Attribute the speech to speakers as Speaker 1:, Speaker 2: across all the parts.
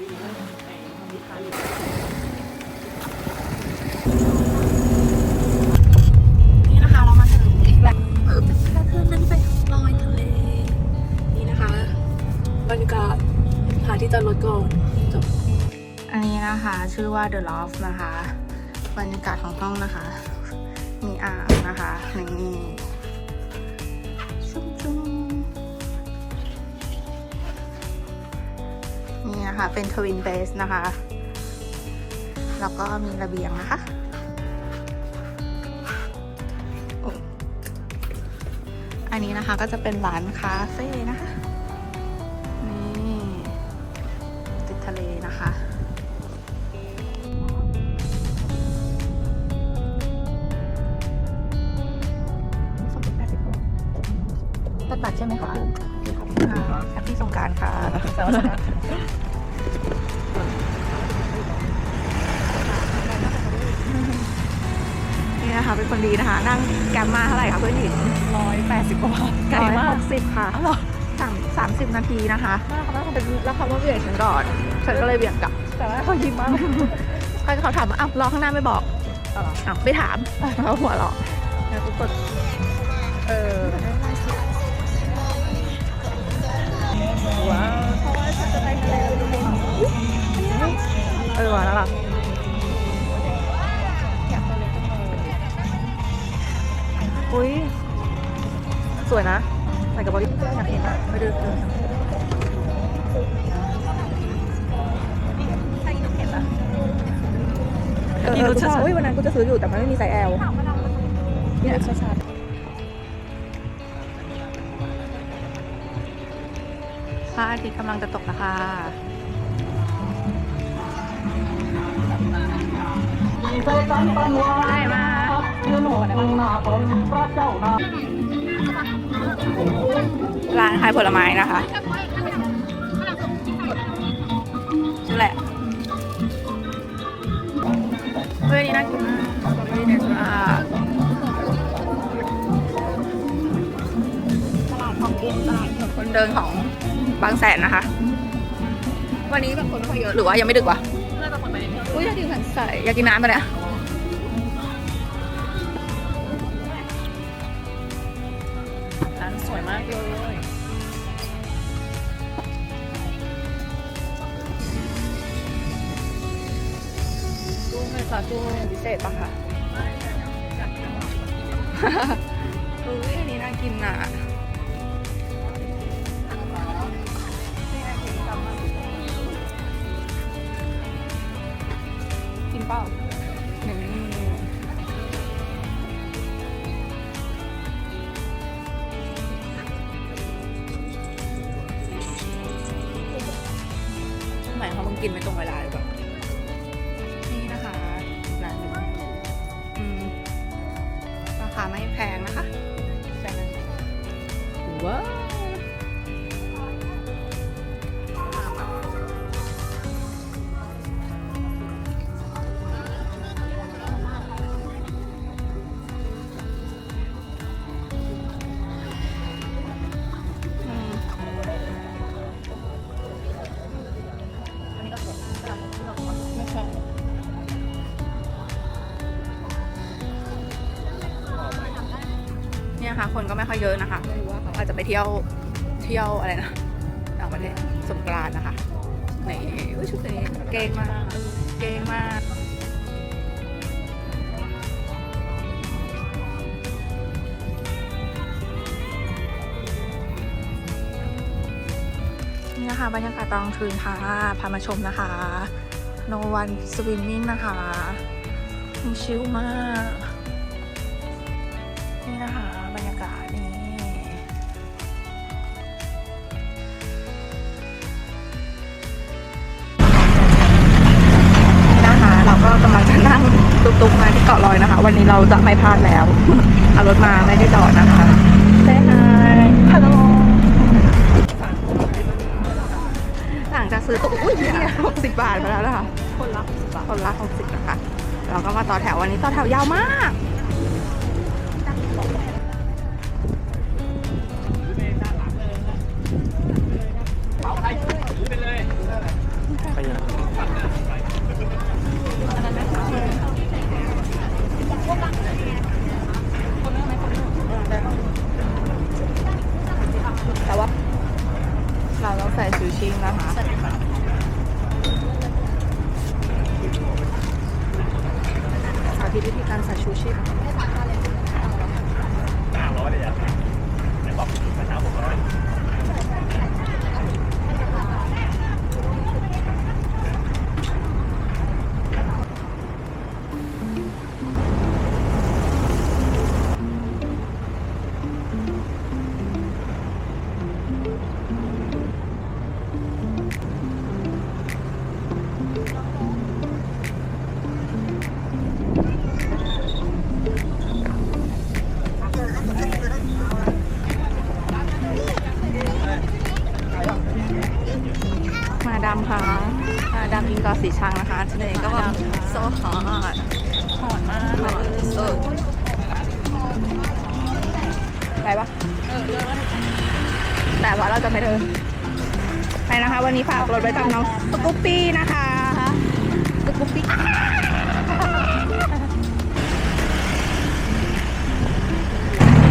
Speaker 1: นี่นะคะเรามาถึงอีกแล้วเออเป็นแค่เพื่อนนั่นไปลอยทะเล นี่นะคะบรรยากาศหาที่จอดรถก่อนจบ อันนี้นะคะ ชื่อว่า The Loft นะคะ บรรยากาศของห้องนะคะ มีอ่างนะคะหนี่ชุ่ นี่นะคะ เป็นทวินเบสนะคะ แล้วก็มีระเบียงนะคะโอ้อันนี้นะคะก็จะเป็นร้านคาเฟ่นะคะ นี่ติดทะเลนะคะตัดบัตรใช่ไหมคะแฮปปี้สงกรารค่ะ เป็นคนดีนะคะ นั่งแกมมาเท่าไหร่คะเพื่อนหญิง
Speaker 2: ร้อยแปดสิบกว่าบาทไกลมาก
Speaker 1: หกสิบค่ะสามสามสิบนาทีนะคะ
Speaker 2: มากมากเป็น
Speaker 1: แล้วเขามาเบี่ยงฉันก่อนฉันก็เลยเบี่ยงกลับ
Speaker 2: แต่ว่าเขายิ้มมาก
Speaker 1: เขาเขาถามว่าอ้าวรอข้างหน้าไม่บอก
Speaker 2: อ๋อเหรอ
Speaker 1: อ้าวไม่ถามเขาหัวเราะ
Speaker 2: แล้วกูกด จะ
Speaker 1: ซื้ออยู่แต่มันไม่มีไซส์ L
Speaker 2: เนี่ยชัด
Speaker 1: พระอาทิตย์กำลังจะตกนะคะได้มาร้านขายผลไม้นะคะ คนเดินของบางแสนนะคะ วันนี้แบบคนไม่ค่อยเยอะหรือว่ายังไม่ดึกวะ
Speaker 2: ๆน่าจะคนไปนิดนึง
Speaker 1: อุ้ยอยากกินขันใส่อยากกินน้ำปะเนี่ย
Speaker 2: ร้านสวยมากเลย
Speaker 1: ตู้เมซาตู้พิเศษปะคะอุ้ยอันนี้น่ากินอะ ว้ คนก็ไม่ค่อยเยอะนะคะไม่รู้ว่าเขาอาจจะไปเที่ยวเที่ยวอะไรนะต่างประเทศสงกรานต์นะคะนี่อุ๊ยชุดนี้เก่งมากเก่งมากนี่นะคะบรรยากาศตอนกลางคืนค่ะพามาชมนะคะ no one swimming นะคะมีชิลมาก นี่นะคะ ตุกมาที่เกาะลอยนะคะ วันนี้เราจะไม่พลาดแล้ว เอารถมาไม่ได้จอดนะคะเซฮายฮัลโหลหลังจากซื้อตุ๊กอุ้ยเนี่ยหกสิบบาทมาแล้วนะคะ
Speaker 2: คนละสิบ
Speaker 1: คนละหกสิบนะคะ เราก็มาต่อแถววันนี้ต่อแถวยาวมาก กับน้องสกูปปี้นะคะสกูปปี้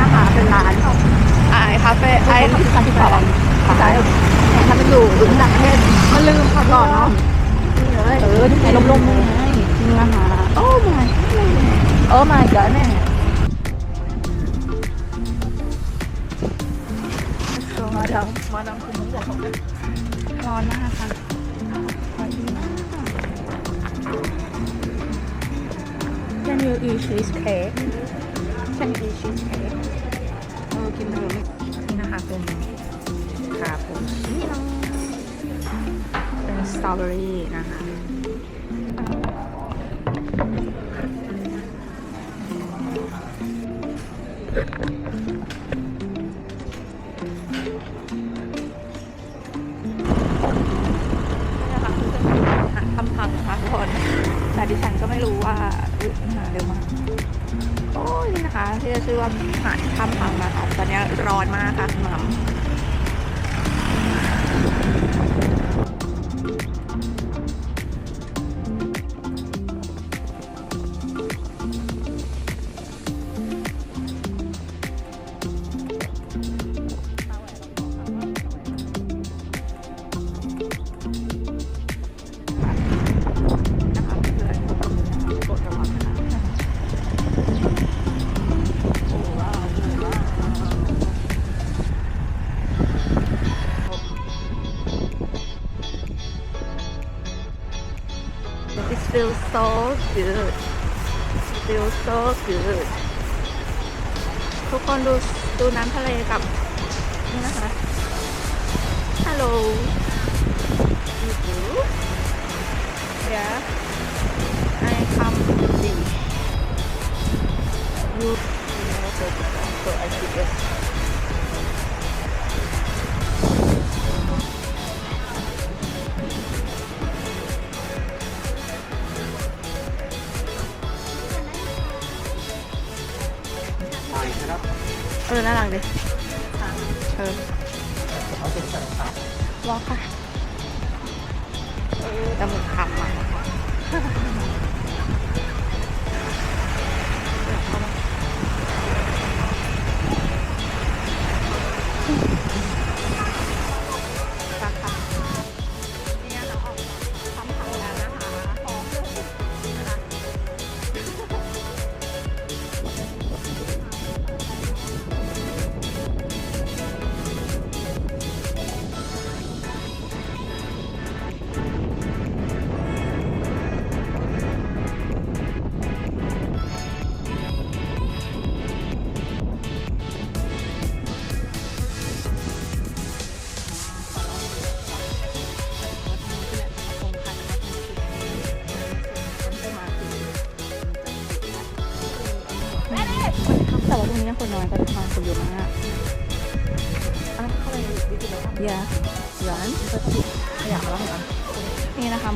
Speaker 1: นะคะเป็นร้านไอคาเฟ่ไอคาที่สองใช่ถ้ามันอยู่ต่างประเทศมันลืมค่ะก่อนเนาะเออที่ไหนลมๆเลยนะคะโอ้ my โอ้ my god แม่มาดามมาดามคุณต้องบอก ร้อนมากค่ะร้อนมาก Can you eat cheesecake Can you eat cheesecake เออกินเถอะนี่นะคะเป็นคาปูชิโน่เป็นสตรอเบอรี่นะคะ อุ๊ยหาเร็วมากโอ้ยนะคะที่จะชื่อว่าหาดถ้ำพังมาออกตอนนี้ร้อนมากค่ะหมัม good It feels so good ทุกคนดูดูน้ำทะเลกับนี่นะคะ Hello you Yeah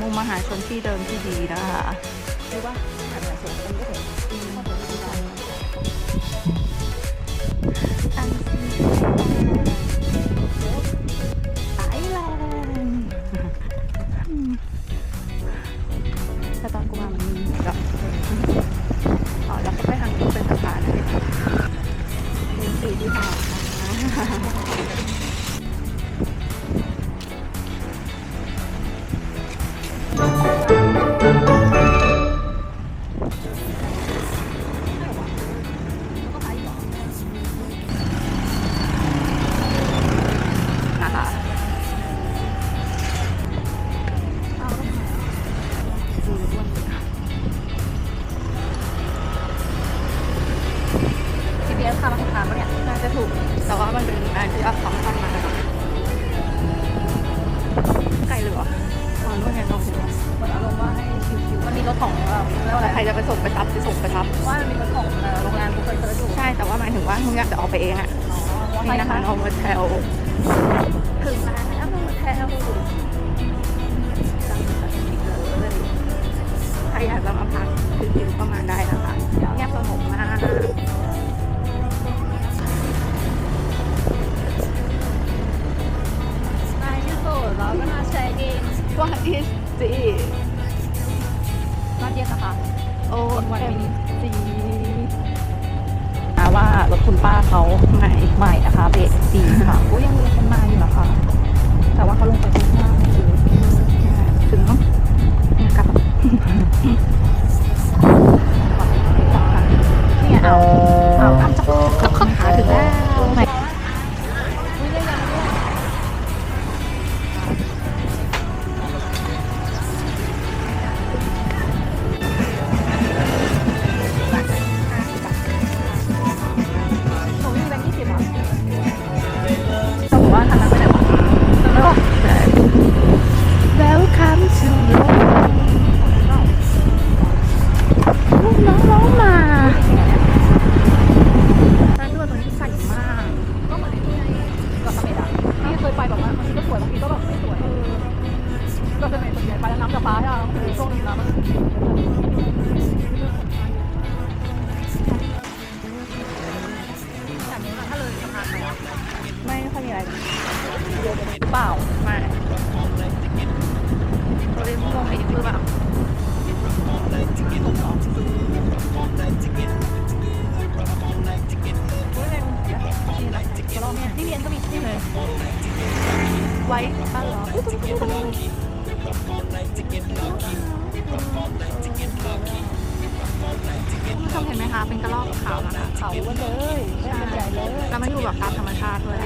Speaker 1: นี่นะคะมุมมหาชนที่เดิมที่ดีนะคะเรียกว่าหาดสวนกันก็เห็นอันซีไอแลนด์แต่ตอนกูมามันมีกับอ๋อแล้วก็ไปทางที่เป็นสะพานเลยเป็นสีที่ผ่านนะคะ
Speaker 2: นี่
Speaker 1: นะคะนอร์มาเทล
Speaker 2: ถึงแล้วโรงแรม
Speaker 1: ใครอยากจะมาพักชิลๆก็มาได้นะคะเงียบสงบมาก
Speaker 2: ในที่สุดเราก็มาเช็คอิน
Speaker 1: What is this
Speaker 2: มาเย็นนะคะ
Speaker 1: O
Speaker 2: วัน
Speaker 1: M
Speaker 2: นี้
Speaker 1: G
Speaker 2: อ่า ว่ารถคุณป้าเขา
Speaker 1: ใหม่
Speaker 2: ใหม่นะคะเบรกดีค่ะโอ้ยังมีคนมาอยู่นะคะ แต่ว่าเขาลงไปข้างล่างคือ
Speaker 1: ถึงเนาะกลับ
Speaker 2: เนี่ยเอาเอาเอาจับ
Speaker 1: ก็เข้าหาถึงแล้ว
Speaker 2: ว่าบางทีก็สวยบางทีก็แบบไม่สวยก็สมัยส่วนใหญ่ไปแล้วน้ำจะฟ้าใช่ไหมคือช่วงนี้น้ำมันแบบนี้ถ้าเลยสะพานไปอะ
Speaker 1: ไม่ค่อยมีอะไร
Speaker 2: เปล่า
Speaker 1: มาเรา ไว้ป้าเหรอคุณผู้ชมเห็นไหมคะ เป็นกระรอกขาวนะคะ
Speaker 2: เขาวเลยใหญ่
Speaker 1: แล้วมันอยู่แบบตามธรรมชาติด้วย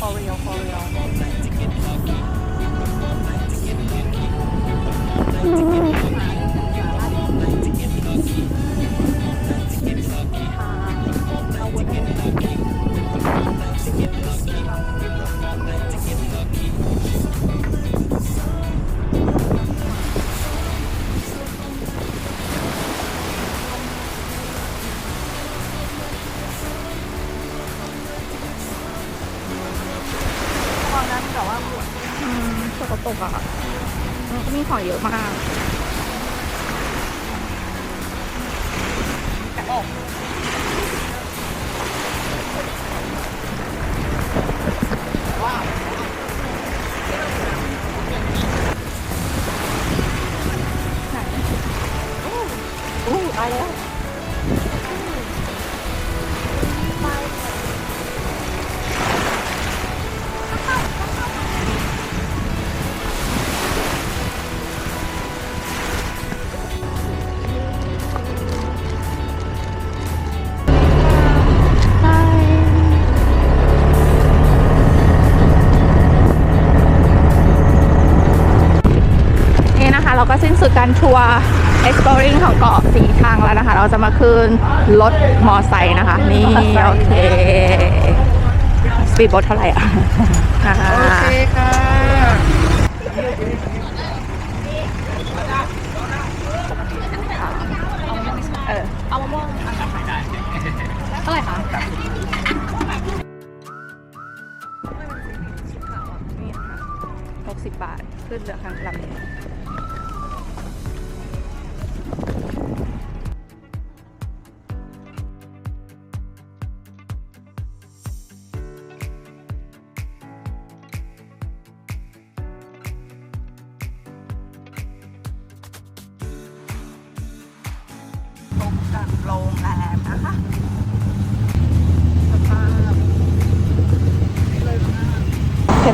Speaker 2: ฟอร์เรียลฟอเรียลเอา
Speaker 1: ตอนนั้นแต่ว่าอืมสกปรกอะค่ะมันก็มีหอยเยอะมาก สิ้นสุดการทัวร์ exploring ของเกาะสีชังแล้วนะคะ เราจะมาคืนรถมอไซค์นะคะ นี่ โอเค สปีดโบ๊ทเท่าไหร่อะ
Speaker 2: โอเคค่ะ
Speaker 1: เออ
Speaker 2: เอามะม่วงเท่าไหร่คะ
Speaker 1: นี่นะคะ60บาทขึ้นเหลือครั้งลำนี้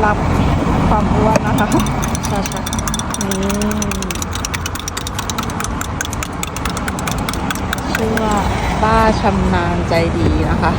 Speaker 1: รับความอ้วนนะคะ
Speaker 2: ใช่ใช่
Speaker 1: นี่
Speaker 2: ชื่อว่าป้าชำนาญใจดีนะคะ